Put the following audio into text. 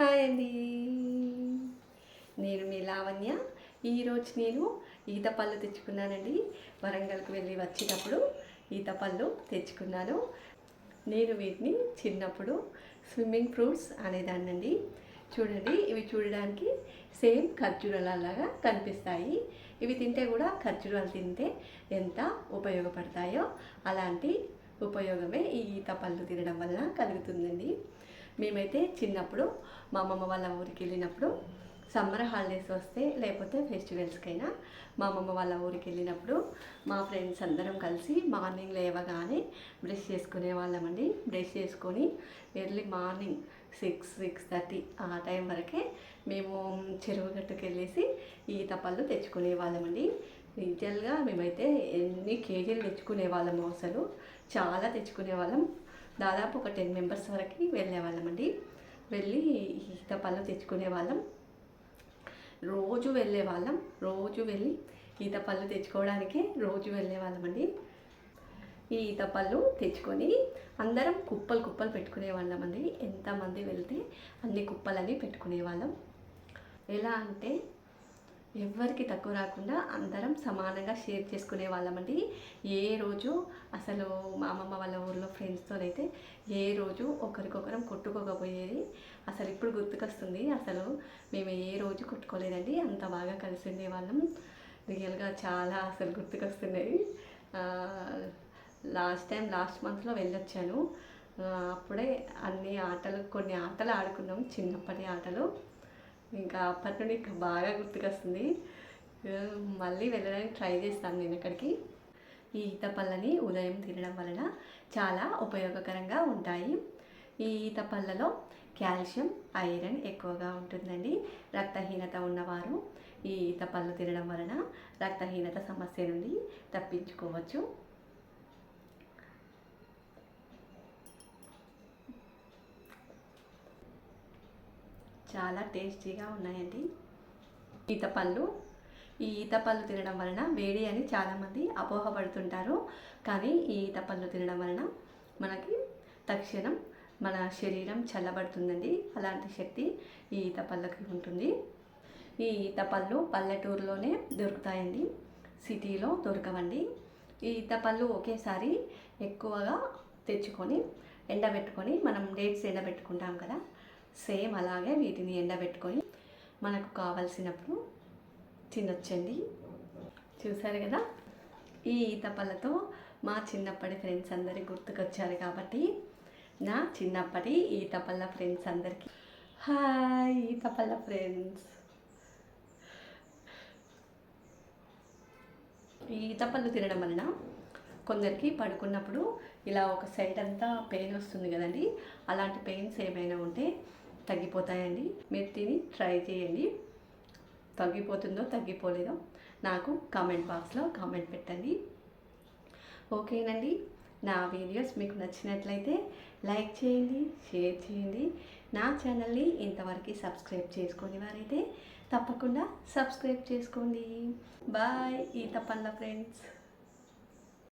Hi అండి. నేను మీ లావణ్య. ఈరోజు నేను ఈత పళ్ళు తెచ్చుకున్నానండి. వరంగల్కి వెళ్ళి వచ్చేటప్పుడు ఈత పళ్ళు తెచ్చుకున్నాను. నేను వీటిని చిన్నప్పుడు స్విమ్మింగ్ ఫ్రూట్స్ అనేదాన్నండి. చూడండి ఇవి చూడడానికి సేమ్ ఖర్జూరాలలాగా కనిపిస్తాయి. ఇవి తింటే కూడా ఖర్జూరాలు తింటే ఎంత ఉపయోగపడతాయో అలాంటి ఉపయోగమే ఈ ఈత పళ్ళు తినడం వల్ల కలుగుతుందండి. మేమైతే చిన్నప్పుడు మా అమ్మమ్మ వాళ్ళ ఊరికి వెళ్ళినప్పుడు సమ్మర్ హాలిడేస్ వస్తే లేకపోతే ఫెస్టివల్స్కైనా మా అమ్మమ్మ వాళ్ళ ఊరికి వెళ్ళినప్పుడు మా ఫ్రెండ్స్ అందరం కలిసి మార్నింగ్ లేవగానే బ్రష్ చేసుకునే వాళ్ళమండి బ్రష్ చేసుకొని early morning six six thirty ఆ టైం వరకే మేము చెరువు గట్టుకు వెళ్ళేసి ఈత పళ్ళు తెచ్చుకునే వాళ్ళమండి నిజంగా మేమైతే ఎన్ని కేజీలు తెచ్చుకునే వాళ్ళము అసలు? చాలా తెచ్చుకునే వాళ్ళం. దాదాపు ఒక టెన్ మెంబర్స్ వరకు వెళ్ళేవాళ్ళమండి వెళ్ళి ఈత పళ్ళు తెచ్చుకునే వాళ్ళం. రోజు వెళ్ళే వాళ్ళం. రోజు వెళ్ళి ఈత పళ్ళు తెచ్చుకోవడానికే రోజు వెళ్ళే వాళ్ళమండి ఈ ఈత పళ్ళు తెచ్చుకొని అందరం కుప్పలు కుప్పలు పెట్టుకునే వాళ్ళమండి ఎంతమంది వెళ్తే అన్ని కుప్పలని పెట్టుకునే వాళ్ళం. ఎలా అంటే ఎవరికి తక్కువ రాకుండా అందరం సమానంగా షేర్ చేసుకునే వాళ్ళమండి ఏ రోజు అసలు మా అమ్మమ్మ వాళ్ళ ఊర్లో ఫ్రెండ్స్తోనైతే ఏ రోజు ఒకరికొకరం కొట్టుకోకపోయేది. అసలు ఇప్పుడు గుర్తుకొస్తుంది అసలు మేము ఏ రోజు కొట్టుకోలేదండి. అంత బాగా కలిసి ఉండేవాళ్ళం. రియల్గా చాలా అసలు గుర్తుకొస్తున్నాయి. లాస్ట్ టైం లాస్ట్ మంత్లో వెళ్ళొచ్చాను. అప్పుడే అన్ని ఆటలు కొన్ని ఆటలు ఆడుకున్నాం. చిన్నప్పటి ఆటలు. ఇంకా అప్పటి నుండి ఇంకా బాగా గుర్తుకొస్తుంది. మళ్ళీ వెళ్ళడానికి ట్రై చేస్తాను నేను అక్కడికి. ఈ ఈతపళ్ళని ఉదయం తినడం వలన చాలా ఉపయోగకరంగా ఉంటాయి. ఈ ఈతపల్లలో కాల్షియం ఐరన్ ఎక్కువగా ఉంటుందండి. రక్తహీనత ఉన్నవారు ఈ ఈతపళ్ళు తినడం వలన రక్తహీనత సమస్య నుండి తప్పించుకోవచ్చు. చాలా టేస్టీగా ఉన్నాయండి. ఈతపళ్ళు. ఈ ఈతపళ్ళు తినడం వలన వేడి అని చాలామంది అపోహపడుతుంటారు. కానీ ఈ ఈతపళ్ళు తినడం వలన మనకి తక్షణం మన శరీరం చల్లబడుతుందండి. అలాంటి శక్తి ఈ ఈతపళ్ళకి ఉంటుంది. ఈ ఈతపళ్ళు పల్లెటూరులోనే దొరుకుతాయండి. సిటీలో దొరకవండి. ఈ ఈతపళ్ళు ఒకేసారి ఎక్కువగా తెచ్చుకొని ఎండబెట్టుకొని మనం డేట్స్ ఎండబెట్టుకుంటాం కదా సేమ్ అలాగే వీటిని ఎండబెట్టుకొని మనకు కావలసినప్పుడు తినొచ్చండి. చూసారు కదా? ఈ ఈతపళ్ళతో మా చిన్నప్పటి ఫ్రెండ్స్ అందరికి గుర్తుకొచ్చారు కాబట్టి నా చిన్నప్పటి ఈతపళ్ళ ఫ్రెండ్స్ అందరికీ. హాయ్ ఈతపళ్ళ ఫ్రెండ్స్. ఈ ఈతపళ్ళు తినడం వలన కొందరికి పడుకున్నప్పుడు ఇలా ఒక సైడ్ అంతా పెయిన్ వస్తుంది కదండి. అలాంటి పెయిన్స్ ఏమైనా ఉంటే తగ్గిపోతాయండి. మీరు తిని ట్రై చేయండి. తగ్గిపోతుందో తగ్గిపోలేదో నాకు కామెంట్ బాక్స్లో కామెంట్ పెట్టండి. ఓకేనండి. నా వీడియోస్ మీకు నచ్చినట్లయితే లైక్ చేయండి షేర్ చేయండి. నా ఛానల్ని ఇంతవరకు సబ్స్క్రైబ్ చేసుకుని వారైతే తప్పకుండా సబ్స్క్రైబ్ చేసుకోండి. బాయ్. ఈత పళ్ళ ఫ్రెండ్స్.